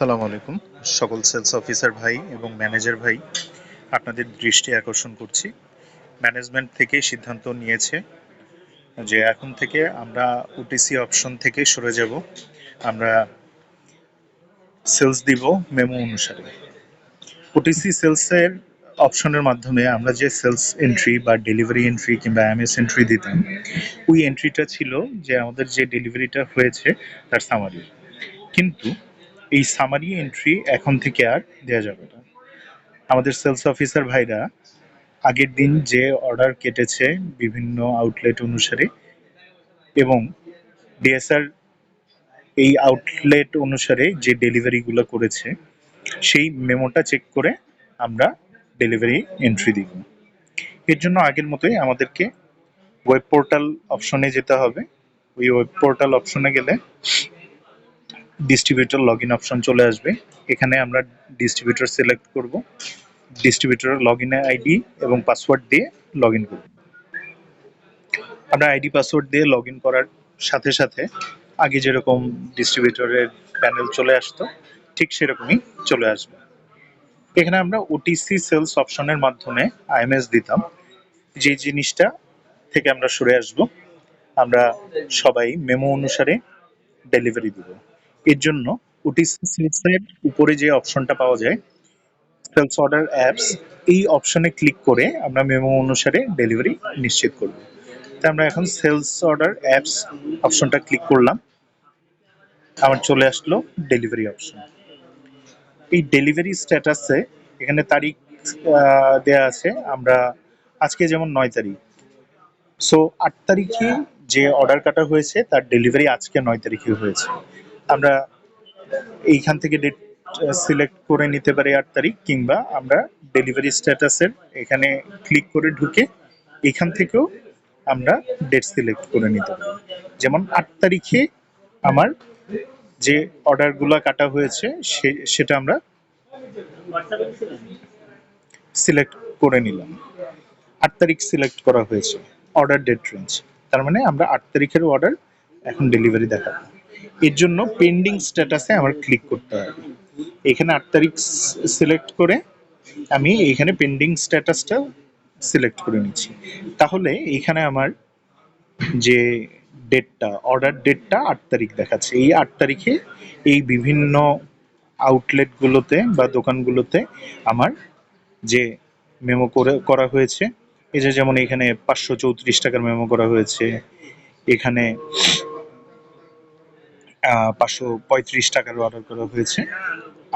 আসসালামু আলাইকুম। সকল সেলস অফিসার ভাই এবং ম্যানেজার ভাই, আপনাদের দৃষ্টি আকর্ষণ করছি। ম্যানেজমেন্ট থেকে সিদ্ধান্ত নিয়েছে যে এখন থেকে আমরা ওটিসি অপশন থেকে সরে যাব। আমরা সেলস দিব মেমো অনুসারে। ওটিসি সেলসের অপশনের মাধ্যমে আমরা যে সেলস এন্ট্রি বা ডেলিভারি এন্ট্রি কিংবা এমএস এন্ট্রি দিতাম, ওই এন্ট্রিটা ছিল যে আমাদের যে ডেলিভারিটা হয়েছে তার সামারি কিন্তু এই সামারি এন্ট্রি এখন থেকে আর দেওয়া যাবে না। আমাদের সেলস অফিসার ভাইরা আগের দিন যে অর্ডার কেটেছে বিভিন্ন আউটলেট অনুসারে এবং ডিএসআর এই আউটলেট অনুসারে যে ডেলিভারিগুলো করেছে, সেই মেমোটা চেক করে আমরা ডেলিভারি এন্ট্রি দিব। এর জন্য আগের মতোই আমাদেরকে ওয়েব পোর্টাল অপশনে যেতে হবে। ওই ওয়েব পোর্টাল অপশনে গেলে ডিস্ট্রিবিউটর লগ ইন অপশন চলে আসবে। এখানে আমরা ডিস্ট্রিবিউটর সিলেক্ট করব। ডিস্ট্রিবিউটরের লগ ইন আইডি এবং পাসওয়ার্ড দিয়ে লগ ইন করব। আমরা আইডি পাসওয়ার্ড দিয়ে লগ ইন করার সাথে সাথে আগে যেরকম ডিস্ট্রিবিউটরের প্যানেল চলে আসতো, ঠিক সেরকমই চলে আসবে। এখানে আমরা ওটিসি সেলস অপশনের মাধ্যমে আইএমএস দিতাম। যে জিনিসটা থেকে আমরা সরে আসব, আমরা সবাই মেমো অনুসারে ডেলিভারি দিব। এর জন্য উপরে যে অপশনটা পাওয়া যায় সেলস অর্ডার অ্যাপস এই অপশনে ক্লিক করে আমরা মেমো অনুসারে ডেলিভারি নিশ্চিত করব। তাই আমরা এখন সেলস অর্ডার অ্যাপস অপশনটা ক্লিক করলাম। আমার চলে আসলো ডেলিভারি অপশন এই ডেলিভারি স্ট্যাটাসে এখানে তারিখ দেয়া আছে। আমরা আজকে যেমন নয় তারিখ। সো আট তারিখে যে অর্ডার কাটা হয়েছে, তার ডেলিভারি আজকে নয় তারিখে হয়েছে। আমরা এইখান থেকে ডেট সিলেক্ট করে নিতে পারি আট তারিখ কিংবা আমরা ডেলিভারি স্ট্যাটাসের এখানে ক্লিক করে ঢুকে এখান থেকেও আমরা ডেট সিলেক্ট করে নিতে পারি। যেমন আট তারিখে আমার যে অর্ডারগুলো কাটা হয়েছে সেটা আমরা সিলেক্ট করে নিলাম। আট তারিখ সিলেক্ট করা হয়েছে। অর্ডার ডেট রেঞ্জ তার মানে আমরা আট তারিখের অর্ডার এখন ডেলিভারি দেখাবো। এর জন্য পেন্ডিং স্ট্যাটাসে আমার ক্লিক করতে হবে। এখানে আট তারিখ সিলেক্ট করে আমি এখানে পেন্ডিং স্ট্যাটাসটা সিলেক্ট করে নিচ্ছি। তাহলে এখানে আমার যে ডেটটা অর্ডার ডেটটা আট তারিখ দেখাচ্ছে। এই আট তারিখে এই বিভিন্ন আউটলেটগুলোতে বা দোকানগুলোতে আমার যে মেমো করে, করা হয়েছে, এই যে যেমন এখানে পাঁচশো চৌত্রিশ টাকার মেমো করা হয়েছে, এখানে পাঁচশো পঁয়ত্রিশ টাকার অর্ডার করা হয়েছে।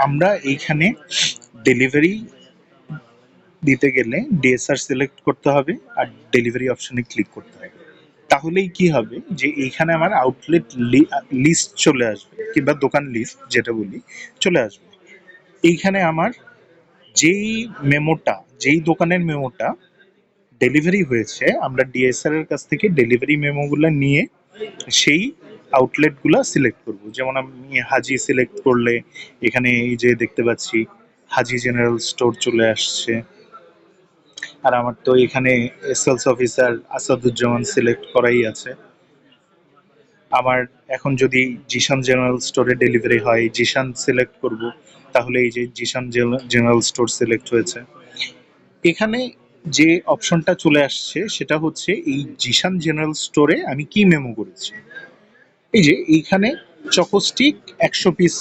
আমরা এইখানে ডেলিভারি দিতে গেলে ডিএসআর সিলেক্ট করতে হবে আর ডেলিভারি অপশনে ক্লিক করতে হবে। তাহলেই কি হবে যে এইখানে আমার আউটলেট লিস্ট চলে আসবে কিংবা দোকান লিস্ট যেটা বলি চলে আসবে। এইখানে আমার যেই মেমোটা, যেই দোকানের মেমোটা ডেলিভারি হয়েছে, আমরা ডিএসআর এর কাছ থেকে ডেলিভারি মেমোগুলো নিয়ে সেই আউটলেটগুলো সিলেক্ট করব। যেমন আমি হাজি সিলেক্ট করলে এখানে এই যে দেখতে পাচ্ছি, হাজি জেনারেল স্টোর চলে আসছে। আর আমার তো এখানে সেলস অফিসার আসাদুজ্জামান সিলেক্ট করাই আছে। আমার এখন যদি জিশান জেনারেল স্টোরে ডেলিভারি হয়, জিশান সিলেক্ট করব, তাহলে এই যে জিশান জেনারেল স্টোর সিলেক্ট হয়েছে। এখানে যে অপশনটা চলে আসছে, সেটা হচ্ছে এই জিশান জেনারেল স্টোরে আমি কি মেমো করেছি? এই যে এইখানে চকোস্টিক একশো পিস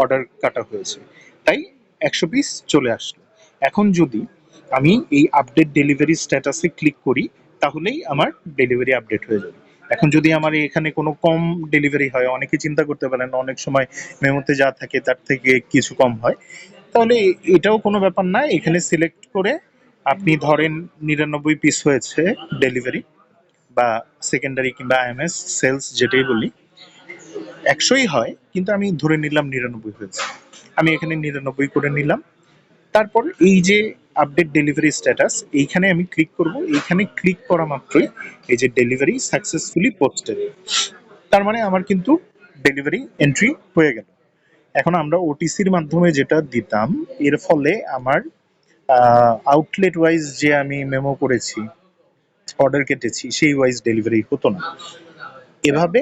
অর্ডার কাটা হয়েছে। তাই একশো পিস চলে আসলো। এখন যদি আমি এই আপডেট ডেলিভারি স্ট্যাটাসে ক্লিক করি, তাহলেই আমার ডেলিভারি আপডেট হয়ে যাবে। এখন যদি আমার এখানে কোনো কম ডেলিভারি হয়, অনেকে চিন্তা করতে পারেন, অনেক সময় মেমোতে যা থাকে তার থেকে কিছু কম হয়। তাহলে এটাও কোনো ব্যাপার না, এখানে সিলেক্ট করে আপনি ধরেন নিরানব্বই পিস হয়েছে ডেলিভারি বা সেকেন্ডারি কিংবা আইএমএস সেলস যেটাই বলি, একশোই হয়, কিন্তু আমি ধরে নিলাম নিরানব্বই হয়েছে। আমি এখানে নিরানব্বই করে নিলাম। তারপর এই যে আপডেট ডেলিভারি স্ট্যাটাস এইখানে আমি ক্লিক করব। এইখানে ক্লিক করা মাত্রই এই যে ডেলিভারি সাকসেসফুলি পোস্টেড তার মানে আমার কিন্তু ডেলিভারি এন্ট্রি হয়ে গেল। এখন আমরা ওটিসির মাধ্যমে যেটা দিতাম, এর ফলে আমার আউটলেট ওয়াইজ যে আমি মেমো করেছি অর্ডার কেটেছি, সেই ওয়াইজ ডেলিভারি হতো না। এভাবে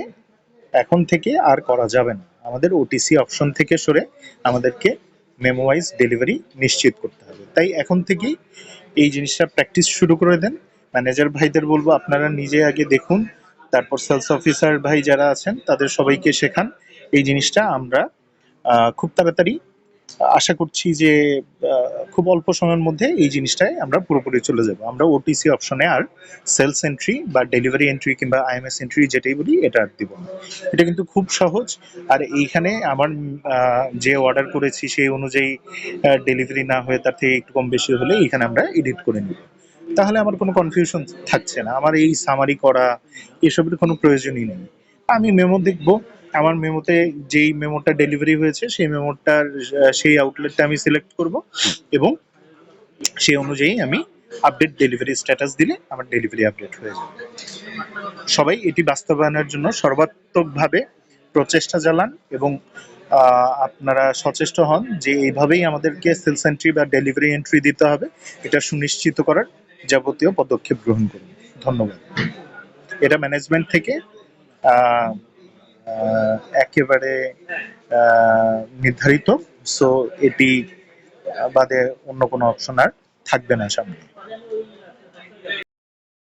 এখন থেকে আর করা যাবে না। আমাদের ওটিসি অপশন থেকে সরে আমাদেরকে মেমোয়াইজ ডেলিভারি নিশ্চিত করতে হবে। তাই এখন থেকেই এই জিনিসটা প্র্যাকটিস শুরু করে দেন। ম্যানেজার ভাইদের বলব, আপনারা নিজে আগে দেখুন, তারপর সেলস অফিসার ভাই যারা আছেন, তাদের সবাইকে শেখান। এই জিনিসটা আমরা খুব তাড়াতাড়ি আশা করছি যে খুব অল্প সময়ের মধ্যে এই জিনিসটায় আমরা পুরোপুরি চলে যাব। আমরা ওটিসি অপশনে আর সেলস এন্ট্রি বা ডেলিভারি এন্ট্রি কিংবা আইএমএস এন্ট্রি যেটাই বলি এটা আর দিব না। এটা কিন্তু খুব সহজ। আর এইখানে আমার যে অর্ডার করেছি সেই অনুযায়ী ডেলিভারি না হয়ে তার থেকে একটু কম বেশি হলে এইখানে আমরা এডিট করে নিব। তাহলে আমার কোনো কনফিউশন থাকছে না। আমার এই সামারি করা, এসবের কোনো প্রয়োজনই নেই। আমি মেমো দেখব। আমার মেমোতে যেই মেমোটা ডেলিভারি হয়েছে, সেই মেমোটার সেই আউটলেটটা আমি সিলেক্ট করব এবং সেই অনুযায়ী আমি আপডেট ডেলিভারি স্ট্যাটাস দিলে আমার ডেলিভারি আপডেট হয়ে যাবে। সবাই এটি বাস্তবায়নের জন্য সর্বাত্মকভাবে প্রচেষ্টা চালান এবং আপনারা সচেষ্ট হন যে এইভাবেই আমাদেরকে সেলস এন্ট্রি বা ডেলিভারি এন্ট্রি দিতে হবে। এটা সুনিশ্চিত করার যাবতীয় পদক্ষেপ গ্রহণ করুন। ধন্যবাদ। এটা ম্যানেজমেন্ট থেকে একেবারে নির্ধারিত। সো এটি বাদে অন্য কোনো অপশন আর থাকবে না সামনে।